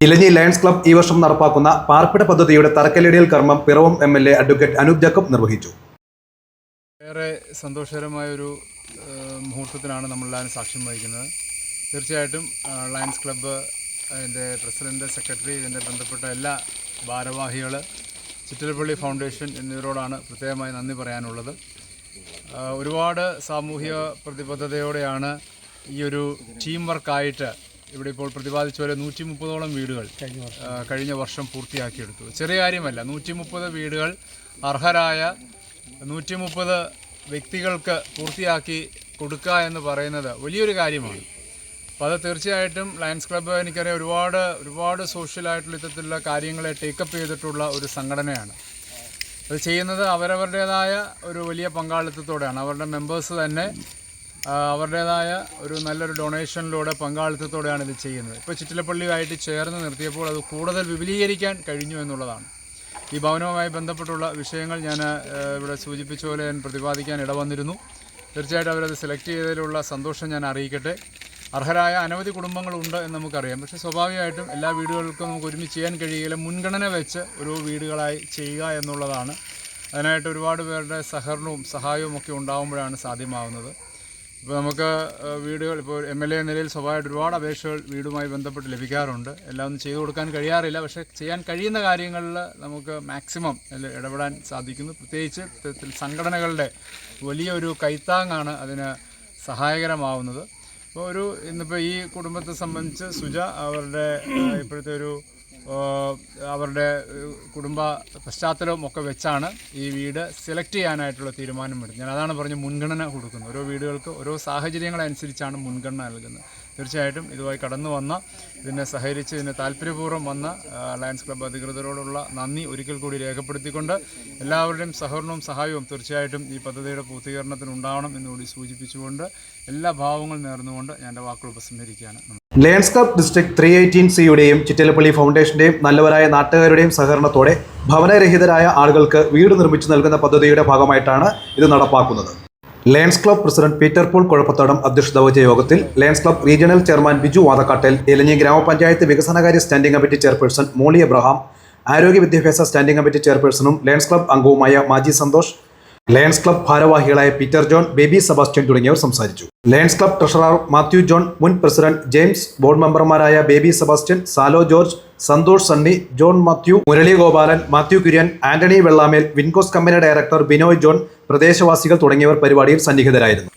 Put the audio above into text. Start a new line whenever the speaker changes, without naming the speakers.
ഇലഞ്ഞി lions club ഈ വർഷം നടപ്പാക്കുന്ന പാർപ്പിട പദ്ധതിയുടെ തറക്കല്ലിടിയൽ കർമ്മം Piravom M L A advocate Anoop Jacob നിർവഹിച്ചു.
ഏറെ സന്തോഷകരമായൊരു ഏഹ്, മുഹൂർത്തത്തിനാണ് നമ്മളെല്ലാവരും സാക്ഷ്യം വഹിക്കുന്നത്. തീർച്ചയായിട്ടും ലയൺസ് ക്ലബ്ബ് അതിന്റെ പ്രസിഡന്റ് സെക്രട്ടറി ഇതിന്റെ ബന്ധപ്പെട്ട എല്ലാ ഭാരവാഹികൾ ചിറ്റലപ്പള്ളി ഫൗണ്ടേഷൻ എന്നിവരോടാണ് പ്രത്യേകമായി നന്ദി പറയാനുള്ളത്. ഒരുപാട് സാമൂഹിക പ്രതിബദ്ധതയോടെയാണ് ഈ ഒരു ടീം വർക്കായിട്ട് ഇവിടെ ഇപ്പോൾ പ്രതിപാദിച്ച പോലെ നൂറ്റി മുപ്പതോളം വീടുകൾ കഴിഞ്ഞ വർഷം. പൂർത്തിയാക്കിയെടുത്തു. ചെറിയ കാര്യമല്ല നൂറ്റി മുപ്പത് വീടുകൾ അർഹരായ നൂറ്റി മുപ്പത് വ്യക്തികൾക്ക് പൂർത്തിയാക്കി കൊടുക്കുക എന്ന് പറയുന്നത് വലിയൊരു കാര്യമാണ്. അപ്പോൾ അത് തീർച്ചയായിട്ടും ലയൺസ് ക്ലബ്ബ് എനിക്കറിയാം ഒരുപാട് ഒരുപാട് സോഷ്യലായിട്ടുള്ള ഇത്തരത്തിലുള്ള കാര്യങ്ങളെ ടേക്കപ്പ് ചെയ്തിട്ടുള്ള ഒരു സംഘടനയാണ്. അത് ചെയ്യുന്നത് അവരവരുടേതായ ഒരു വലിയ പങ്കാളിത്തത്തോടെയാണ്. അവരുടെ മെമ്പേഴ്സ് തന്നെ അവരുടേതായ ഒരു നല്ലൊരു ഡൊണേഷനിലൂടെ പങ്കാളിത്തത്തോടെയാണ് ഇത് ചെയ്യുന്നത്. ഇപ്പോൾ ചിറ്റിലപ്പള്ളിയുമായിട്ട് ചേർന്ന് നിർത്തിയപ്പോൾ അത് കൂടുതൽ വിപുലീകരിക്കാൻ കഴിഞ്ഞു എന്നുള്ളതാണ്. ഈ ഭവനവുമായി ബന്ധപ്പെട്ടുള്ള വിഷയങ്ങൾ ഞാൻ ഇവിടെ സൂചിപ്പിച്ച പോലെ ഞാൻ പ്രതിപാദിക്കാൻ ഇടവന്നിരുന്നു. തീർച്ചയായിട്ടും അവരത് സെലക്ട് ചെയ്തതിലുള്ള സന്തോഷം ഞാൻ അറിയിക്കട്ടെ. അർഹരായ അനവധി കുടുംബങ്ങളുണ്ട് എന്ന് നമുക്കറിയാം. പക്ഷേ സ്വാഭാവികമായിട്ടും എല്ലാ വീടുകൾക്കും നമുക്ക് ഒരുമിച്ച് ചെയ്യാൻ കഴിയുകയില്ല. മുൻഗണന വെച്ച് ഒരു വീടുകളായി ചെയ്യുക എന്നുള്ളതാണ്. അതിനായിട്ട് ഒരുപാട് പേരുടെ സഹകരണവും സഹായവും ഒക്കെ ഉണ്ടാകുമ്പോഴാണ് സാധ്യമാവുന്നത്. ഇപ്പോൾ നമുക്ക് വീടുകൾ ഇപ്പോൾ എം എൽ എ നിലയിൽ സ്വാഭാവികമായിട്ട് ഒരുപാട് അപേക്ഷകൾ വീടുമായി ബന്ധപ്പെട്ട് ലഭിക്കാറുണ്ട്. എല്ലാം ഒന്നും ചെയ്തു കൊടുക്കാൻ കഴിയാറില്ല. പക്ഷേ ചെയ്യാൻ കഴിയുന്ന കാര്യങ്ങളിൽ നമുക്ക് മാക്സിമം ഇടപെടാൻ സാധിക്കുന്നു. പ്രത്യേകിച്ച് സംഘടനകളുടെ വലിയൊരു കൈത്താങ്ങാണ് അതിന് സഹായകരമാവുന്നത്. അപ്പോൾ ഒരു ഇന്നിപ്പോൾ ഈ കുടുംബത്തെ സംബന്ധിച്ച് സുജ അവരുടെ ഇപ്പോഴത്തെ ഒരു അവരുടെ കുടുംബ പശ്ചാത്തലവും ഒക്കെ വെച്ചാണ് ഈ വീട് സെലക്ട് ചെയ്യാനായിട്ടുള്ള തീരുമാനം എടുത്തത് ഞാൻ അതാണ് പറഞ്ഞ് മുൻഗണന കൊടുക്കുന്നത്. ഓരോ വീടുകൾക്ക് ഓരോ സാഹചര്യങ്ങളനുസരിച്ചാണ് മുൻഗണന നൽകുന്നത്. തീർച്ചയായിട്ടും ഇതുമായി കടന്നു വന്ന ഇതിനെ സഹകരിച്ച് ഇതിനെ താല്പര്യപൂർവം വന്ന ലയൺസ് ക്ലബ്ബ് അധികൃതരോടുള്ള നന്ദി ഒരിക്കൽ കൂടി രേഖപ്പെടുത്തിക്കൊണ്ട് എല്ലാവരുടെയും സഹകരണവും സഹായവും തീർച്ചയായിട്ടും ഈ പദ്ധതിയുടെ പൂർത്തീകരണത്തിന് ഉണ്ടാവണം എന്നുകൂടി സൂചിപ്പിച്ചുകൊണ്ട് എല്ലാ ഭാവങ്ങളും നേർന്നുകൊണ്ട് ഞാൻ എന്റെ വാക്കുകൾ ഉപസംഹരിക്കുകയാണ്.
Lions Club district three eighteen സിയുടെയും Chittilappilly ഫൗണ്ടേഷന്റെയും നല്ലവരായ നാട്ടുകാരുടെയും സഹകരണത്തോടെ ഭവനരഹിതരായ ആളുകൾക്ക് വീട് നിർമ്മിച്ചു നൽകുന്ന പദ്ധതിയുടെ ഭാഗമായിട്ടാണ് ഇത് നടപ്പാക്കുന്നത്. Lions Club president Peter Paul Kuzhappathodam അധ്യക്ഷത വഹിച്ച യോഗത്തിൽ Lions Club regional chairman Biju Vathakkattal Elanji ഗ്രാമപഞ്ചായത്ത് വികസനകാര്യ standing committee chairperson Molly Abraham ആരോഗ്യ വിദ്യാഭ്യാസ സ്റ്റാൻഡിംഗ് കമ്മിറ്റി ചെയർപേഴ്സണും ലയൺസ് ക്ലബ് അംഗവുമായ മാജി സന്തോഷ് ലയൺസ് ക്ലബ് ഭാരവാഹികളായ പീറ്റർ ജോൺ ബേബി സെബാസ്റ്റ്യൻ തുടങ്ങിയവർ സംസാരിച്ചു. Lions Club treasurer Mathew John മുൻ പ്രസിഡന്റ് ജെയിംസ് ബോർഡ് മെമ്പർമാരായ Baby Sebastian Salo George Santhosh Sunny John Mathew Murali Gopalan Mathew Kurian Antony Vellamel Vincos company director Binoy John പ്രദേശവാസികൾ തുടങ്ങിയവർ പരിപാടിയിൽ സന്നിഹിതരായിരുന്നു.